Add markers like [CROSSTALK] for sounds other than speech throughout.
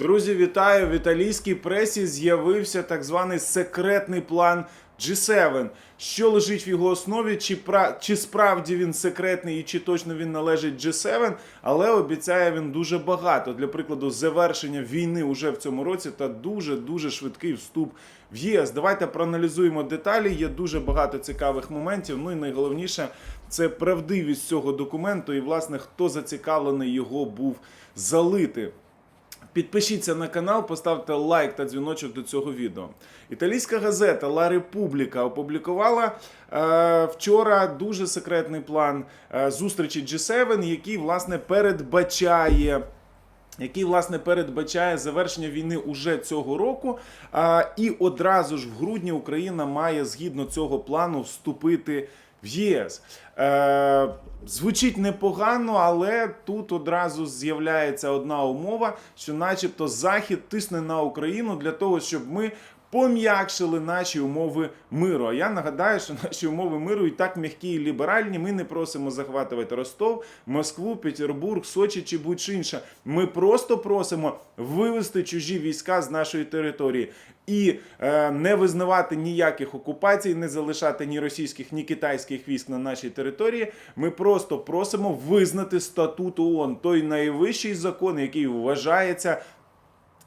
Друзі, вітаю! В італійській пресі з'явився так званий секретний план G7. Що лежить в його основі, чи, пра... чи справді він секретний і чи точно він належить G7, але обіцяє він дуже багато. Для прикладу, завершення війни уже в цьому році та дуже-дуже швидкий вступ в ЄС. Давайте проаналізуємо деталі. Є дуже багато цікавих моментів. Ну і найголовніше це правдивість цього документу, і власне хто зацікавлений його був залити. Підпишіться на канал, поставте лайк та дзвіночок до цього відео. Італійська газета La Repubblica опублікувала е, вчора дуже секретний план е, зустрічі G7, який власне передбачає. Який власне передбачає завершення війни уже цього року, а, і одразу ж в грудні Україна має згідно цього плану вступити в ЄС. Е, звучить непогано, але тут одразу з'являється одна умова, що, начебто, Захід тисне на Україну для того, щоб ми. Пом'якшили наші умови миру. А я нагадаю, що наші умови миру і так м'які і ліберальні. Ми не просимо захватувати Ростов, Москву, Петербург, Сочі чи будь-що інше. Ми просто просимо вивести чужі війська з нашої території і е, не визнавати ніяких окупацій, не залишати ні російських, ні китайських військ на нашій території. Ми просто просимо визнати статут ООН, той найвищий закон, який вважається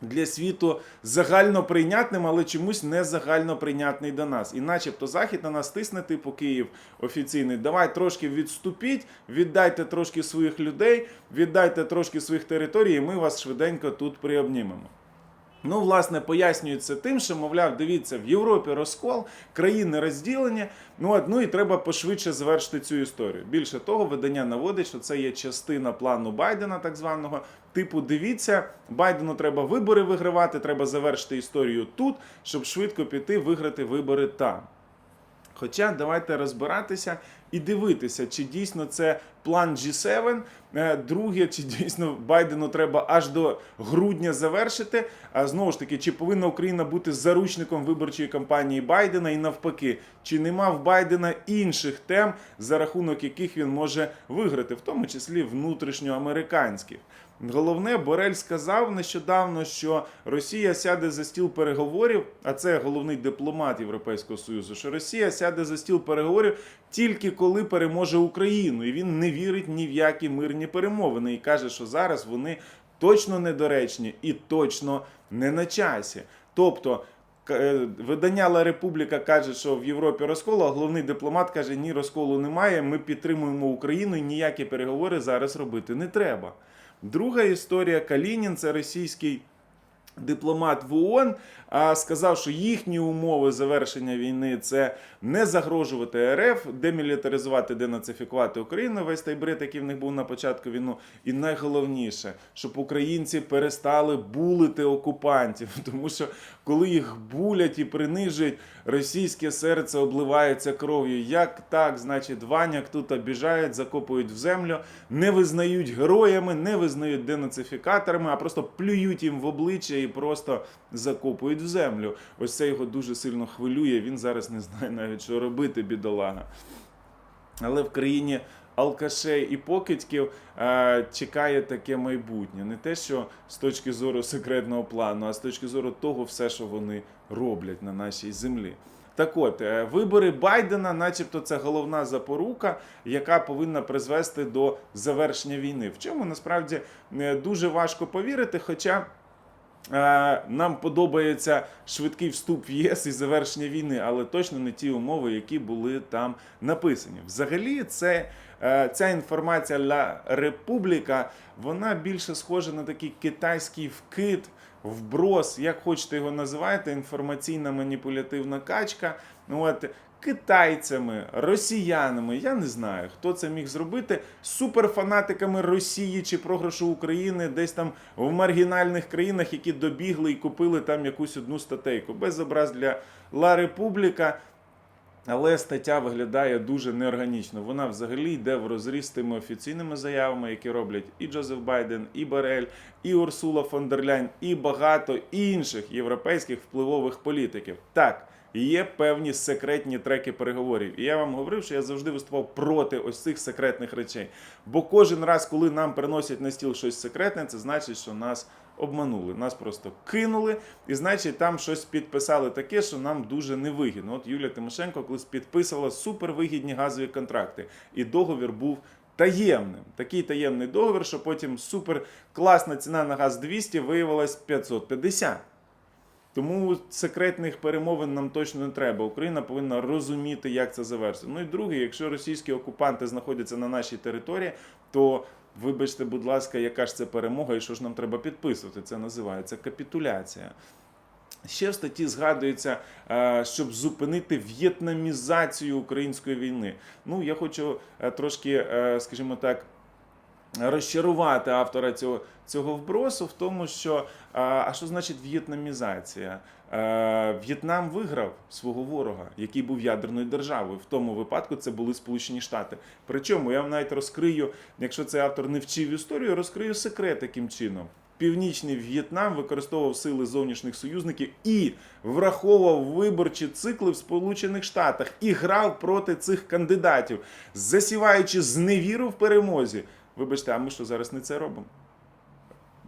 для світу загально прийнятним, але чомусь не загально прийнятний до нас. І начебто Захід на нас тисне, типу Київ офіційний. Давай трошки відступіть, віддайте трошки своїх людей, віддайте трошки своїх територій, і ми вас швиденько тут приобнімемо. Ну, власне, пояснюється тим, що, мовляв, дивіться, в Європі розкол, країни розділені. Ну, от, ну і треба пошвидше завершити цю історію. Більше того, видання наводить, що це є частина плану Байдена, так званого. Типу, дивіться, Байдену треба вибори вигравати, треба завершити історію тут, щоб швидко піти виграти вибори там. Хоча давайте розбиратися і дивитися, чи дійсно це план G7. Е, Друге, чи дійсно Байдену треба аж до грудня завершити. А знову ж таки, чи повинна Україна бути заручником виборчої кампанії Байдена і навпаки, чи нема в Байдена інших тем, за рахунок яких він може виграти, в тому числі внутрішньоамериканських. Головне, Борель сказав нещодавно, що Росія сяде за стіл переговорів, а це головний дипломат Європейського Союзу, що Росія сяде за стіл переговорів тільки коли переможе Україну, і він не вірить ні в які мирні перемовини і каже, що зараз вони точно недоречні і точно не на часі. Тобто. е, Видання Ла Републіка каже, що в Європі розкол, а головний дипломат каже, ні, розколу немає. Ми підтримуємо Україну і ніякі переговори зараз робити не треба. Друга історія Калінін, це російський дипломат в ООН, сказав, що їхні умови завершення війни це не загрожувати РФ, демілітаризувати, денацифікувати Україну, весь той бред, який в них був на початку війни. І найголовніше, щоб українці перестали булити окупантів, [LAUGHS] тому що коли їх булять і принижують, російське серце обливається кров'ю. Як так, значить, Ваняк тут обіжають, закопують в землю, не визнають героями, не визнають денацифікаторами, а просто плюють їм в обличчя і просто закопують в землю. Ось це його дуже сильно хвилює. Він зараз не знає навіть, що робити, бідолага. Але в країні алкашей і покидьків е, чекає таке майбутнє. Не те, що з точки зору секретного плану, а з точки зору того, все, що вони роблять на нашій землі. Так от, е, вибори Байдена, начебто, це головна запорука, яка повинна призвести до завершення війни. В чому насправді е, дуже важко повірити, хоча. Е, Нам подобається швидкий вступ в ЄС і завершення війни, але точно не ті умови, які були там написані. Взагалі, це, е, ця інформація Ла Републіка, вона більше схожа на такий китайський вкид, вброс, як хочете його називайте, інформаційна маніпулятивна качка. От, китайцями, росіянами, я не знаю, хто це міг зробити, суперфанатиками Росії чи програшу України, десь там в маргінальних країнах, які добігли і купили там якусь одну статейку. Без образ для Ла Републіка. Але стаття виглядає дуже неорганічно. Вона взагалі йде в розріз тими офіційними заявами, які роблять і Джозеф Байден, і Борель, і Урсула фон дер Ляйн, і багато інших європейських впливових політиків. Так, є певні секретні треки переговорів. І я вам говорив, що я завжди виступав проти ось цих секретних речей. Бо кожен раз, коли нам приносять на стіл щось секретне, це значить, що нас обманули. Нас просто кинули, і значить там щось підписали таке, що нам дуже невигідно. От Юлія Тимошенко колись підписувала супервигідні газові контракти, і договір був. Таємним. Такий таємний договір, що потім супер класна ціна на газ 200 виявилась 550. Тому секретних перемовин нам точно не треба. Україна повинна розуміти, як це завершити. Ну і друге, якщо російські окупанти знаходяться на нашій території, то вибачте, будь ласка, яка ж це перемога і що ж нам треба підписувати? Це називається капітуляція. Ще в статті згадується, е, щоб зупинити в'єтнамізацію української війни. Ну, я хочу е, трошки, е, скажімо так, розчарувати автора цього, цього вбросу в тому, що а, а що значить в'єтнамізація? Е, В'єтнам виграв свого ворога, який був ядерною державою. В тому випадку це були Сполучені Штати. Причому я навіть розкрию, якщо цей автор не вчив історію, розкрию секрет яким чином. Північний В'єтнам використовував сили зовнішніх союзників і враховував виборчі цикли в Сполучених Штатах і грав проти цих кандидатів, засіваючи зневіру в перемозі. Вибачте, а ми що зараз не це робимо?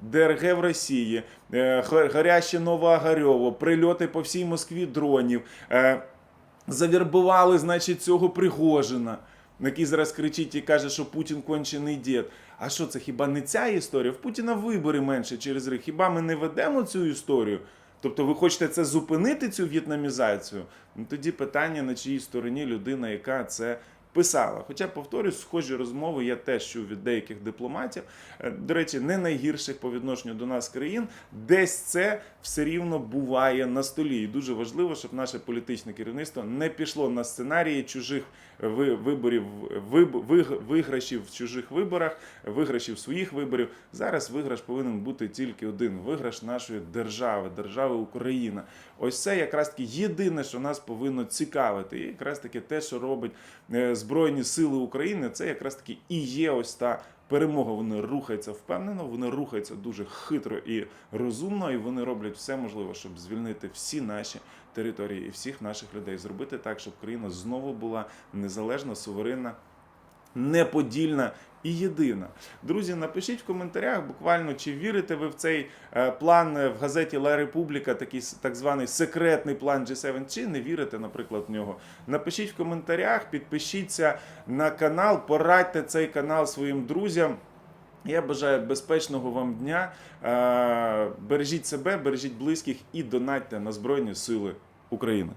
ДРГ в Росії, е, га- гаряще прильоти по всій Москві дронів. е, Завербували, значить, цього Пригожина, який зараз кричить і каже, що Путін кончений дід. А що це хіба не ця історія? В Путіна вибори менше через рік. Хіба ми не ведемо цю історію? Тобто ви хочете це зупинити, цю в'єтнамізацію? Ну тоді питання, на чиїй стороні людина, яка це писала. Хоча, повторюсь, схожі розмови я теж чув від деяких дипломатів, е, до речі, не найгірших по відношенню до нас країн, десь це все рівно буває на столі. І дуже важливо, щоб наше політичне керівництво не пішло на сценарії чужих виборів, виб- виграшів в чужих виборах, виграшів своїх виборів. Зараз виграш повинен бути тільки один виграш нашої держави, держави Україна. Ось це якраз таки єдине, що нас повинно цікавити. І якраз таки те, що робить е, Збройні Сили України, це якраз таки і є ось та перемога. Вони рухаються впевнено, вони рухаються дуже хитро і розумно, і вони роблять все можливе, щоб звільнити всі наші території і всіх наших людей, зробити так, щоб країна знову була незалежна, суверенна неподільна і єдина. Друзі, напишіть в коментарях буквально, чи вірите ви в цей е, план е, в газеті Ла Републіка, такий так званий секретний план G7, чи не вірите, наприклад, в нього. Напишіть в коментарях, підпишіться на канал, порадьте цей канал своїм друзям. Я бажаю безпечного вам дня. Е, Бережіть себе, бережіть близьких і донатьте на Збройні Сили України.